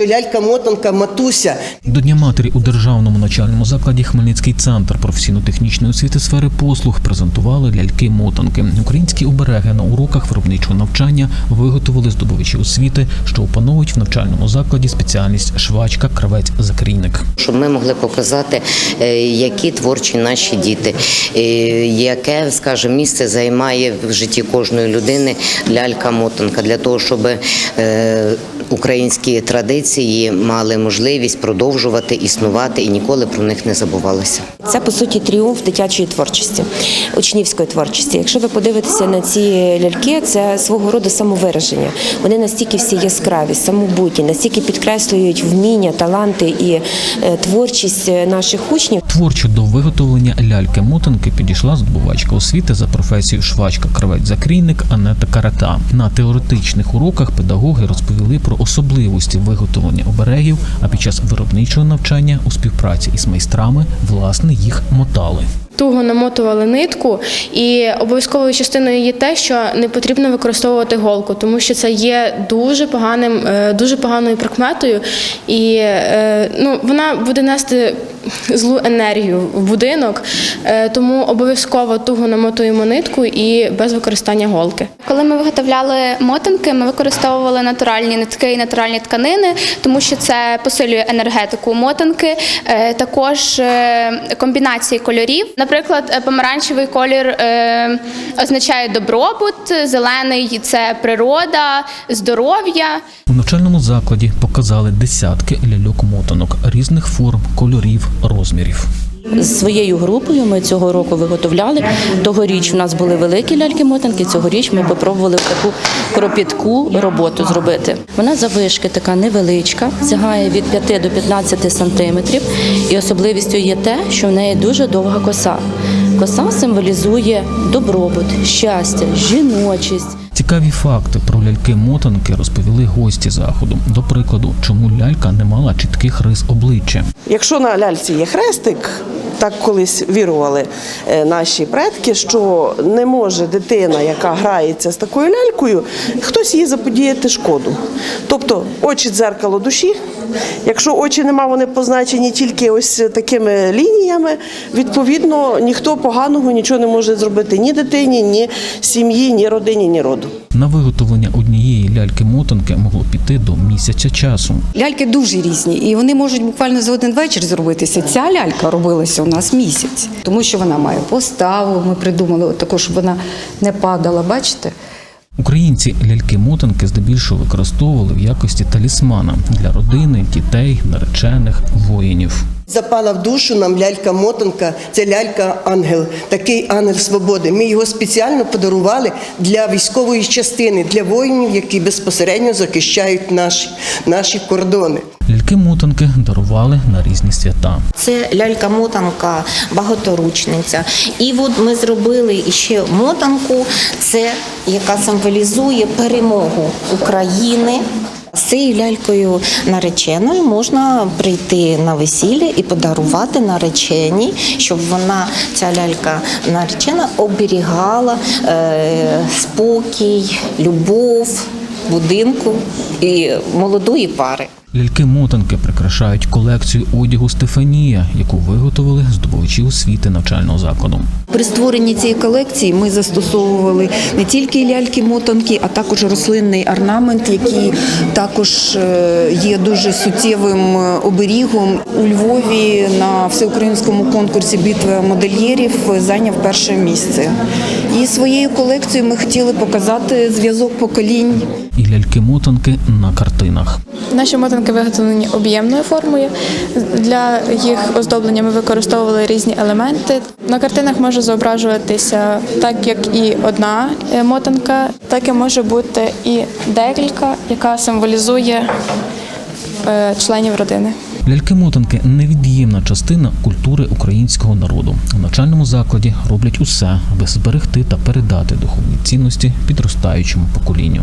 Лялька-мотанка, матуся. До Дня матері у державному навчальному закладі Хмельницький центр професійно-технічної освіти сфери послуг презентували ляльки-мотанки. Українські обереги на уроках виробничого навчання виготовили здобувачі освіти, що опановують в навчальному закладі спеціальність швачка, кравець, закрійник. щоб ми могли показати, е, які творчі наші діти, е, яке, скажімо, місце займає в житті кожної людини лялька-мотанка, для того, щоб е, українські традиції мали можливість продовжувати існувати і ніколи про них не забувалося. Це по суті тріумф дитячої творчості, учнівської творчості. Якщо ви подивитеся на ці ляльки, це свого роду самовираження. Вони настільки всі яскраві, самобутні, настільки підкреслюють вміння, таланти і е, творчість наших учнів. Творчо до виготовлення ляльки-мотанки підійшла здобувачка освіти за професією швачка, кравець, закрійник Анета Карата. На теоретичних уроках педагоги розповіли про особливості виготовлення оберегів, а під час виробничого навчання у співпраці із майстрами власне їх мотали. туго намотували нитку, і обов'язковою частиною є те, що не потрібно використовувати голку, тому що це є дуже поганим, е, дуже поганою прикметою, і е, ну, вона буде нести злу енергію в будинок, е, тому обов'язково туго намотуємо нитку і без використання голки. Коли ми виготовляли мотанки, ми використовували натуральні нитки і натуральні тканини, тому що це посилює енергетику мотанки, е, також е, комбінації кольорів. Наприклад, помаранчевий колір означає добробут, зелений це природа, здоров'я. У навчальному закладі показали десятки ляльок-мотанок різних форм, кольорів, розмірів. З своєю групою ми цього року виготовляли. Тогоріч у нас були великі ляльки-мотанки. Цьогоріч ми попробували таку кропітку роботу зробити. Вона завишки така невеличка, сягає від 5 до 15 сантиметрів. І особливістю є те, що в неї дуже довга коса. Коса символізує добробут, щастя, жіночість. Цікаві факти про ляльки-мотанки розповіли гості заходу. До прикладу, чому лялька не мала чітких рис обличчя. Якщо на ляльці є хрестик, так колись вірували е, наші предки, що не може дитина, яка грається з такою лялькою, хтось їй заподіяти шкоду. Тобто очі дзеркало душі. Якщо очі нема, вони позначені тільки ось такими лініями. Відповідно, ніхто поганого нічого не може зробити ні дитині, ні сім'ї, ні родині, ні роду. На виготовлення однієї ляльки-мотанки могло піти до місяця часу. Ляльки дуже різні, і вони можуть буквально за один вечір зробитися. Ця лялька робилася у нас місяць, тому що вона має поставу. Ми придумали таку, щоб вона не падала. Бачите? Українці ляльки-мотанки здебільшого використовували в якості талісмана для родини, дітей, наречених, воїнів. Запала в душу нам лялька-мотанка, це лялька-ангел, такий ангел свободи. Ми його спеціально подарували для військової частини, для воїнів, які безпосередньо захищають наші, наші кордони. Ляльки-мотанки дарували на різні свята. Це лялька-мотанка, багаторучниця. І от ми зробили ще мотанку, це яка символізує перемогу України. З цією лялькою нареченою можна прийти на весілля і подарувати нареченій, щоб вона, ця лялька наречена, оберігала е, спокій, любов будинку і молодої пари. Ляльки-мотанки прикрашають колекцію одягу Стефанія, яку виготовили здобувачі освіти навчального закладу. При створенні цієї колекції ми застосовували не тільки ляльки-мотанки, а також рослинний орнамент, який також е, є дуже суттєвим е, оберігом. У Львові на всеукраїнському конкурсі битва модельєрів зайняв перше місце. І своєю колекцією ми хотіли показати зв'язок поколінь. І ляльки-мотанки на картинах. Наші мотанки виготовлені об'ємною формою. Для їх оздоблення ми використовували різні елементи. На картинах може зображуватися так, як і одна е, мотанка, так і може бути і декілька, яка символізує е, членів родини. Ляльки-мотанки невід'ємна частина культури українського народу. У навчальному закладі роблять усе, аби зберегти та передати духовні цінності підростаючому поколінню.